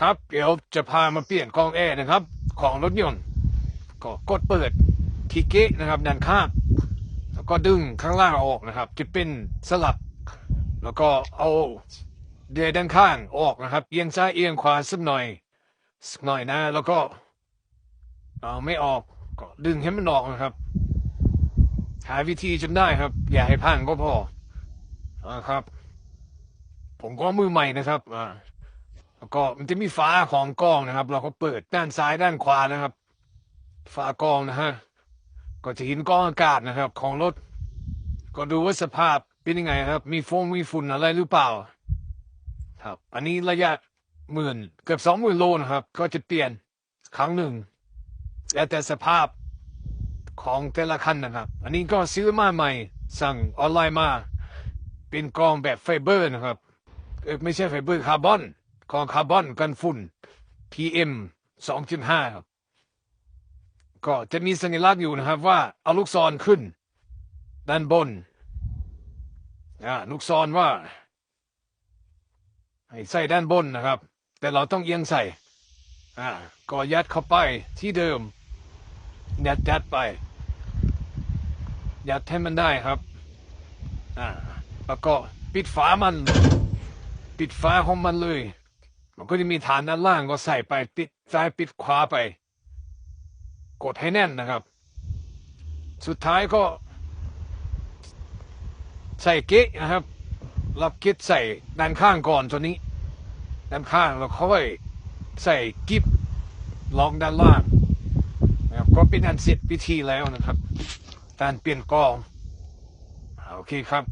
ครับ เดี๋ยวจะพามาเปลี่ยนกล้องแอร์นะครับ ของรถยนต์ก็กดเปิดที่เกะนะครับด้านข้างแล้วก็ดึงข้างล่างออกนะครับ จะเป็นสลับ แล้วก็เอาเดือยด้านข้างออกนะครับ เอียงซ้ายเอียงขวาสักหน่อยสักหน่อยนะ แล้วก็เอาไม่ออกก็ดึงให้มันออกนะครับ หาวิธีจนได้ครับ อย่าให้พังก็พออ่าครับ ผมก็มือใหม่นะครับอ่า แล้วก็มันจะมีฝาของกล้องนะครับ เราก็เปิดด้านซ้ายด้านขวานะครับ ฝากล้องนะฮะก็จะเห็นกล้องอากาศนะครับ ของรถ ก็ดูว่าสภาพเป็นยังไงครับ มีฟงมีฝุ่นอะไรหรือเปล่า ครับ อันนี้ระยะหมื่นเกือบสองหมื่นโลนะครับ ก็จะเปลี่ยนครั้งหนึ่งแล้วแต่สภาพของแต่ละคันนะครับ อันนี้ก็ซื้อมาใหม่ สั่งออนไลน์มา เป็นกล้องแบบไฟเบอร์นะครับไม่ใช่ไฟเบอร์คาร์บอน ของคาร์บอนกันฝุ่น PM 2.5 ก็จะมีสัญลักษณ์อยู่นะครับว่าเอาลูกศรขึ้น ด้านบนอ่าลูกศรว่า ให้ใส่ด้านบนนะครับ แต่เราต้องเอียงใส่อ่าก็ยัดเข้าไปที่เดิมยัดยัดไปยัดให้มันได้ครับอ่าแล้วก็ปิดฝามัน ปิดฝาของมันเลย มันก็จะมีฐานด้านล่างก็ใส่ไปปิดซ้ายปิดขวาไป กดให้แน่นนะครับ สุดท้ายก็ ใส่เกะนะครับ รับเกะใส่ด้านข้างก่อนตัวนี้ ด้านข้างแล้วค่อยใส่กิบลองด้านล่างนะครับก็เป็นอันเสร็จพิธีแล้วนะครับการเปลี่ยนกล้องโอเคครับ